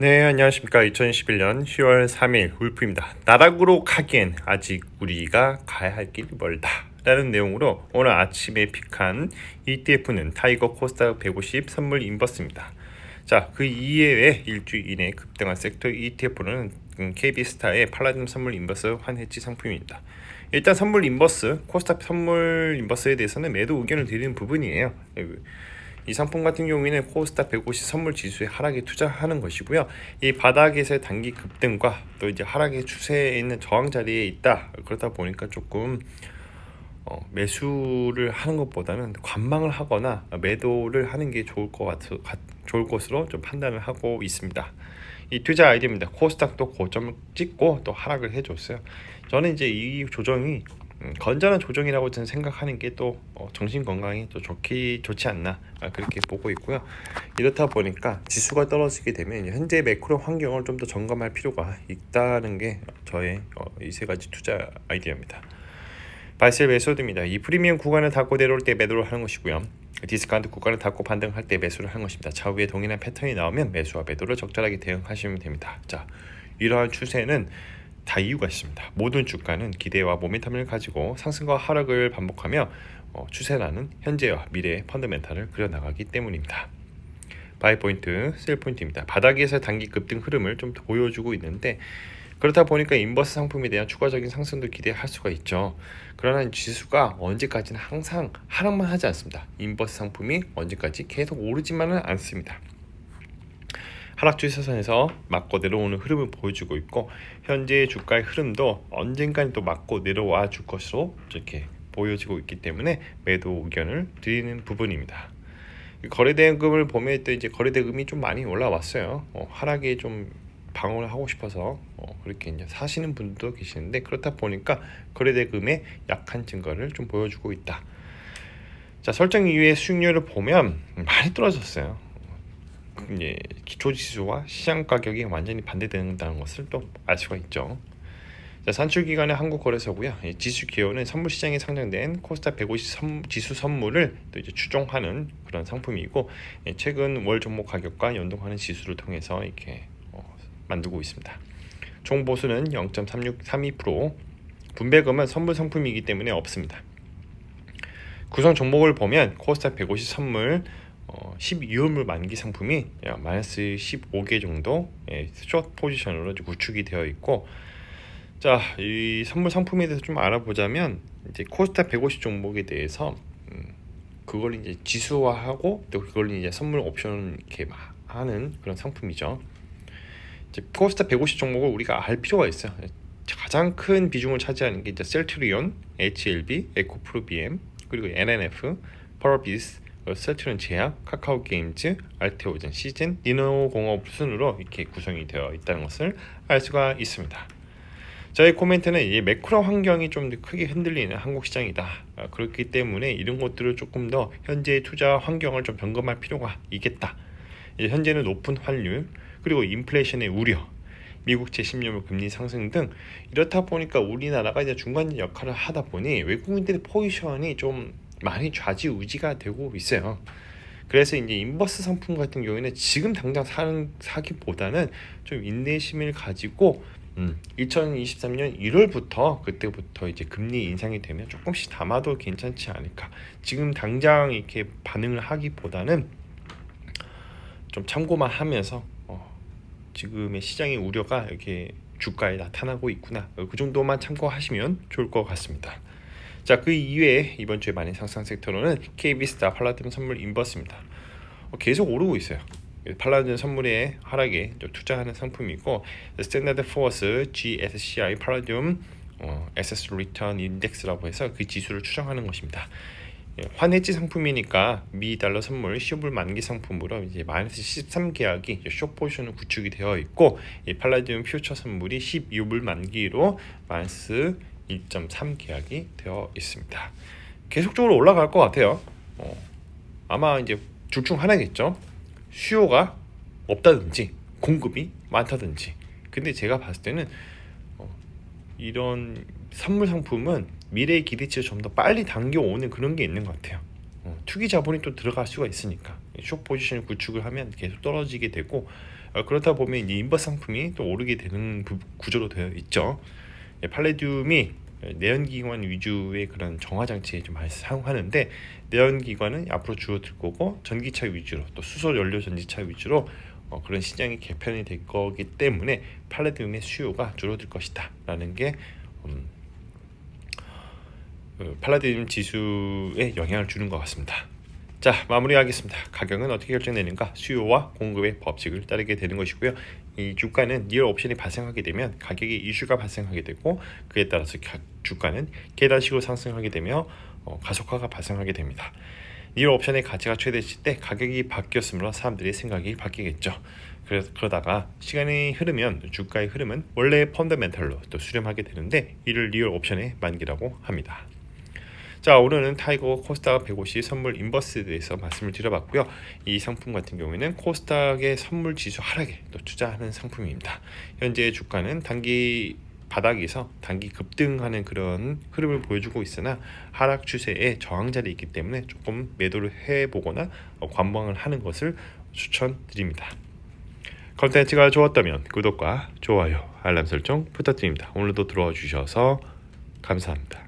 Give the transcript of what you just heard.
네, 안녕하십니까. 2011년 10월 3일 울프입니다. 나락으로 가기엔 아직 우리가 가야 할 길이 멀다. 라는 내용으로 오늘 아침에 픽한 ETF는 타이거 코스닥 150 선물 인버스입니다. 자, 그 이외에 일주일 이내 급등한 섹터 ETF는 KB스타의 팔라딘 선물 인버스 환해지 상품입니다. 일단 선물 인버스, 코스닥 선물 인버스에 대해서는 매도 의견을 드리는 부분이에요. 이 상품 같은 경우에는 코스닥 150 선물 지수에 하락에 투자하는 것이고요. 이 바닥에서의 단기 급등과 또 이제 하락의 추세에 있는 저항 자리에 있다. 그러다 보니까 조금 어, 매수를 하는 것보다는 관망을 하거나 매도를 하는 게 좋을 것 같, 좋을 것으로 좀 판단을 하고 있습니다. 이 투자 아이디어입니다. 코스닥도 고점을 찍고 또 하락을 해줬어요. 저는 이제 이 조정이 음, 건전한 조정이라고 저는 생각하는 게또 어, 정신 건강에 또 좋기 좋지 않나 아, 그렇게 보고 있고요. 이렇다 보니까 지수가 떨어지게 되면 현재 매크로 환경을 좀 더 점검할 필요가 있다는 게 저의 어, 이세 가지 투자 아이디어입니다. 바이셀 매수드입니다. 이 프리미엄 구간을 닫고 내려올 때 매도를 하는 것이고요. 디스카운트 구간을 닫고 반등할 때 매수를 하는 것입니다. 차후에 동일한 패턴이 나오면 매수와 매도를 적절하게 대응하시면 됩니다. 자, 이러한 추세는 다 이유가 있습니다. 모든 주가는 기대와 모멘텀을 가지고 상승과 하락을 반복하며 어, 추세라는 현재와 미래의 펀더멘탈을 그려나가기 때문입니다. 바이 포인트, 셀 포인트입니다. 바닥에서 단기 급등 흐름을 좀 보여주고 있는데 그렇다 보니까 인버스 상품에 대한 추가적인 상승도 기대할 수가 있죠. 그러나 지수가 언제까지는 항상 하락만 하지 않습니다. 인버스 상품이 언제까지 계속 오르지만은 않습니다. 하락 추세선에서 맞고 내려오는 흐름을 보여주고 있고 현재 주가의 흐름도 언젠가는 또 맞고 내려와 줄 것으로 이렇게 보여지고 있기 때문에 매도 의견을 드리는 부분입니다. 거래대금을 보면 또 이제 거래대금이 좀 많이 올라왔어요. 어, 하락에 좀 방어를 하고 싶어서 어, 그렇게 이제 사시는 분도 계시는데 그렇다 보니까 거래대금의 약한 증거를 좀 보여주고 있다. 자 설정 이후에 수익률을 보면 많이 떨어졌어요. 이제 기초 지수와 시장 가격이 완전히 반대된다는 것을 또 알 수가 있죠. 자, 산출 기간의 한국 거래소고요. 지수 기호는 선물 시장에 상장된 코스닥 150 선, 지수 선물을 또 이제 추종하는 그런 상품이고 예, 최근 월 종목 가격과 연동하는 지수를 통해서 이렇게 어, 만들고 있습니다. 총 보수는 0.3632% 분배금은 선물 상품이기 때문에 없습니다. 구성 종목을 보면 코스닥 150 선물 어, 12월물 만기 상품이 마이너스 15개 정도 예, 숏 포지션으로 구축이 되어 있고 자, 이 선물 상품에 대해서 좀 알아보자면 이제 코스닥 150 종목에 대해서 음, 그걸 이제 지수화하고 또 그걸 이제 선물 옵션 이렇게 하는 그런 상품이죠. 이제 코스닥 150 종목을 우리가 알 필요가 있어요. 가장 큰 비중을 차지하는 게 이제 셀트리온, HLB, 에코프로 BM, 그리고 NNF, 퍼비스, 세트는 제약, 카카오 게임즈, 알테오젠, 시즌, 니노공업 순으로 이렇게 구성이 되어 있다는 것을 알 수가 있습니다. 저희 코멘트는 이 매크로 환경이 좀 크게 흔들리는 한국 시장이다. 아, 그렇기 때문에 이런 것들을 조금 더 현재 투자 환경을 좀 점검할 필요가 있겠다. 현재는 높은 환율 그리고 인플레이션의 우려, 미국 제 10년물 금리 상승 등 이렇다 보니까 우리나라가 이제 중간 역할을 하다 보니 외국인들의 포지션이 좀 많이 좌지우지가 되고 있어요. 그래서 이제 인버스 상품 같은 경우에는 지금 당장 사는 사기보다는 좀 인내심을 가지고 음, 2023년 1월부터 그때부터 이제 금리 인상이 되면 조금씩 담아도 괜찮지 않을까. 지금 당장 이렇게 반응을 하기보다는 좀 참고만 하면서 어, 지금의 시장의 우려가 이렇게 주가에 나타나고 있구나. 그 정도만 참고하시면 좋을 것 같습니다. 자, 그 이외에 이번 주에 많이 상승 섹터로는 KB스타 팔라딘 선물 인버스입니다. 어, 계속 오르고 있어요. 팔라딘 선물의 하락에 투자하는 상품이고 스탠다드 포어스 GSCI 어, SS 리턴 인덱스라고 해서 그 지수를 추정하는 것입니다. 예, 환해지 상품이니까 미 달러 선물 시불 만기 상품으로 이제 마이너스 13계약이 쇼 포지션은 구축이 되어 있고 이 팔라디움 퓨처 선물이 12불 만기로 마이너스 1.3 계약이 되어 있습니다. 계속적으로 올라갈 것 같아요. 어, 아마 이제 둘 중 하나겠죠. 수요가 없다든지 공급이 많다든지. 근데 제가 봤을 때는 어, 이런 선물 상품은 미래의 기대치를 좀 더 빨리 당겨오는 그런 게 있는 것 같아요. 어, 투기 자본이 또 들어갈 수가 있으니까 숏 포지션 구축을 하면 계속 떨어지게 되고 어, 그렇다 보면 이 인버스 상품이 또 오르게 되는 부- 구조로 되어 있죠. 예, 팔레듐이 내연기관 위주의 그런 정화 장치에 좀 많이 사용하는데 내연기관은 앞으로 줄어들 거고 전기차 위주로 또 수소 연료 전지차 위주로 어, 그런 시장이 개편이 될 거기 때문에 팔레듐의 수요가 줄어들 것이다라는 게 음, 그 팔라딘 지수에 영향을 주는 것 같습니다. 자 마무리하겠습니다. 가격은 어떻게 결정되는가? 수요와 공급의 법칙을 따르게 되는 것이고요. 이 주가는 리얼 옵션이 발생하게 되면 가격의 이슈가 발생하게 되고 그에 따라서 가- 주가는 계단식으로 상승하게 되며 어, 가속화가 발생하게 됩니다. 리얼 옵션의 가치가 최대치 때 가격이 바뀌었으므로 사람들의 생각이 바뀌겠죠. 그러다가 시간이 흐르면 주가의 흐름은 원래 펀더멘털로 또 수렴하게 되는데 이를 리얼 옵션의 만기라고 합니다. 자 오늘은 타이거 코스닥 150 선물 인버스에 대해서 말씀을 드려봤고요. 이 상품 같은 경우에는 코스닥의 선물 지수 하락에 또 투자하는 상품입니다. 현재 주가는 단기 바닥에서 단기 급등하는 그런 흐름을 보여주고 있으나 하락 추세에 저항 자리 있기 때문에 조금 매도를 해보거나 어, 관망을 하는 것을 추천드립니다. 컨텐츠가 좋았다면 구독과 좋아요, 알람 설정 부탁드립니다. 오늘도 들어와 주셔서 감사합니다.